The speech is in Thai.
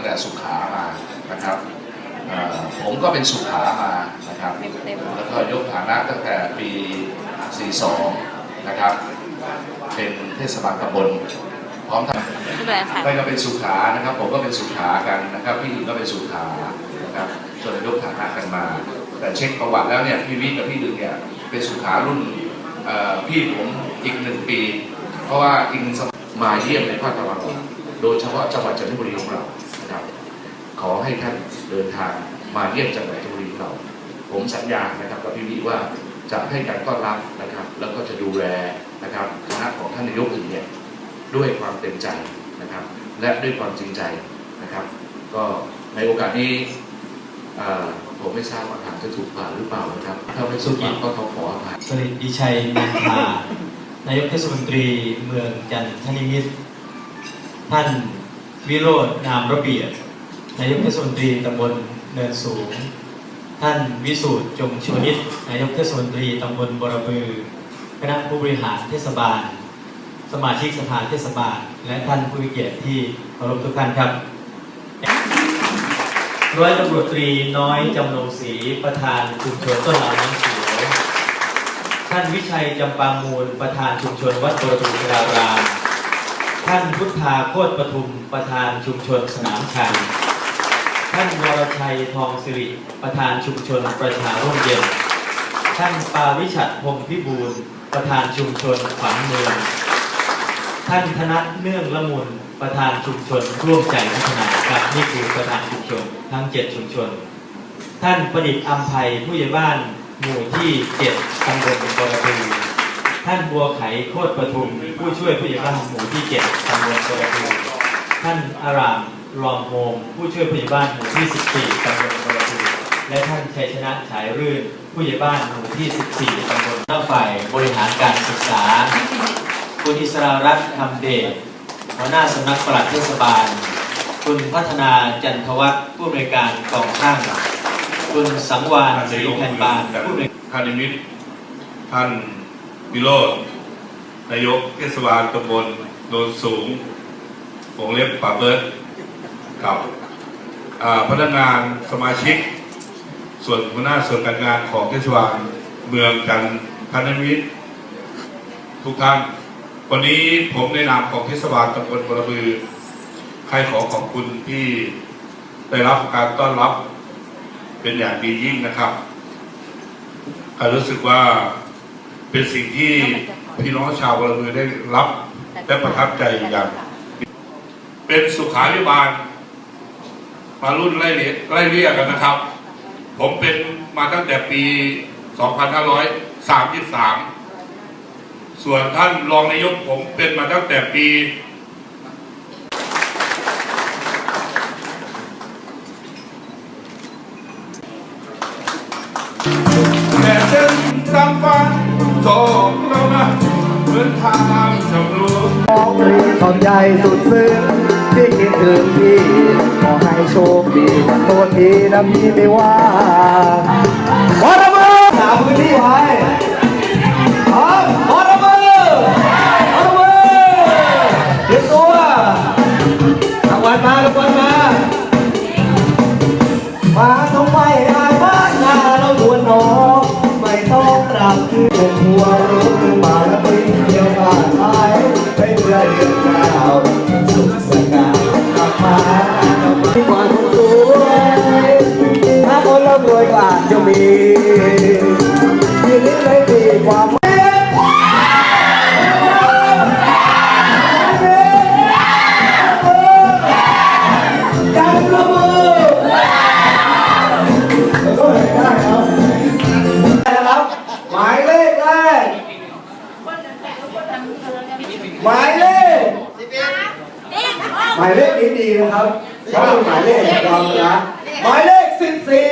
ตั้งแต่สุขามานะครับเอ่อผมก็เป็นสุขามานะครับแล้วก็ยกฐานะตั้งแต่ปี 42 นะครับ เป็นเทศบาลตำบลพร้อมทั้งไม่เป็นไรค่ะไม่ก็เป็นสุขานะครับ ผมก็เป็นสุขากันนะครับ พี่อื่นก็เป็นสุขานะครับจนยกฐานะกันมา แต่เช็คประวัติแล้วเนี่ยพี่วิกับพี่ดึงเนี่ยเป็นสุขารุ่นเอ่อพี่ผมอีกหนึ่งปี เพราะว่าอีกหนึ่งสมัยมาเยี่ยมในภาคตะวันออกโดยเฉพาะจังหวัดจันทบุรีของเรานะครับ ขอให้ท่านเดินทางมาเยี่ยมจังหวัดจันบุรีเรา ผมสัญญานะครับกับพี่วิว่าจะให้การต้อนรับนะครับ แล้วก็จะดูแลนะครับคณะของท่านนายกอื่นเนี่ยด้วยความเต็มใจนะครับ และด้วยความจริงใจนะครับ ก็ในโอกาสนี้ผมไม่ทราบว่าถามจะถูกป่าหรือเปล่านะครับ ถ้าไม่สุกิก็ต้อขออภัยสริตดิชัยนันทานายกเทศมนตรีเมืองจันทนิมิตรท่านวิโรจน์นามระเบียบ นายกเทศมนตรีตำบลเนินสูง ท่านวิสูตรจงชวนิตนายกเทศมนตรีตำบลบรบือคณะผู้บริหารเทศบาล สมาชิกสภาเทศบาล และท่านผู้มีเกียรติที่เคารพทุกท่านครับร้อยตำรวจตรีน้อยจำนงศรีประธานชุมชนต้นลาวน้ำเขียวท่านวิชัยจำปามูลประธานชุมชนวัดประตูกราราม ท่านพุทธาโคตรปทุมประธานชุมชนสนามชัย ท่านวรชัยทองสิริ ประธานชุมชนประชาร่มเย็น ท่านปาวิชัดพงศ์พิบูลประธานชุมชนขวัญเมือง ท่านธนัทเนื่องละมุนประธานชุมชนร่วมใจพัฒนาครับนี่คือประธานชุมชนทั้ง 7 ชุมชน ท่านประดิษฐ์อัมภัยผู้ใหญ่บ้านหมู่ที่7ตำบลบรบือท่านบัวไขโคตรประทุมผู้ช่วยผู้ใหญ่บ้านหมู่ที่7ตำบลบรบือท่านอาราม รอมโฮมผู้ช่วยผู้ใหญ่บ้านหมู่ที่ 14ตำบลบรบือและท่านชัยชนะฉายรื่น ผู้ใหญ่บ้านหมู่ที่ 14ตำบลหน้าฝ่ายบริหารการศึกษา คุณอิสรารัตน์คำเดชหัวหน้าสำนักปลัดเทศบาล คุณพัฒนาจันทวัฒน์ผู้อำนวยการกองช่าง คุณสังวานศรีแผ่นบานผู้อำนวยท่านนิมิตท่านวิโรจน์นายกเทศบาลตำบลโนนสูงวงเล็บป่าเบิร์ด กับอ่าพนักงานสมาชิก ส่วนหัวหน้าส่วนการงานของเทศบาลเมืองจันทนิมิตรทุกท่าน วันนี้ผมในนามของเทศบาลตำบลบรบือใครขอขอบคุณที่ได้รับการต้อนรับเป็นอย่างดียิ่งนะครับก็รู้สึกว่าเป็นสิ่งที่พี่น้องชาวบรมือได้รับและประทับใจอย่าง เป็นสุขาภิบาล มารุ่นไล่เรียไล่เรียกกันนะครับ ผมเป็นมาตั้งแต่ปี 2533 ส่วนท่านรองนายกผมเป็นมาตั้งแต่ปี แต่เส้นสามฝันของเรานะเหมือนทางชมรูขอปรีขอบใจสุดซึ้งที่คิดถึงพี่ขอ ให้โชคดีโทษทีนะมีไม่ว่าพอระเบิดหาพื้นที่ไว้ หมายเลขหมายเลขนี้ดีนะครับเพราะเป็นหมายเลขแห่งความรักหมายเลขสิบสี่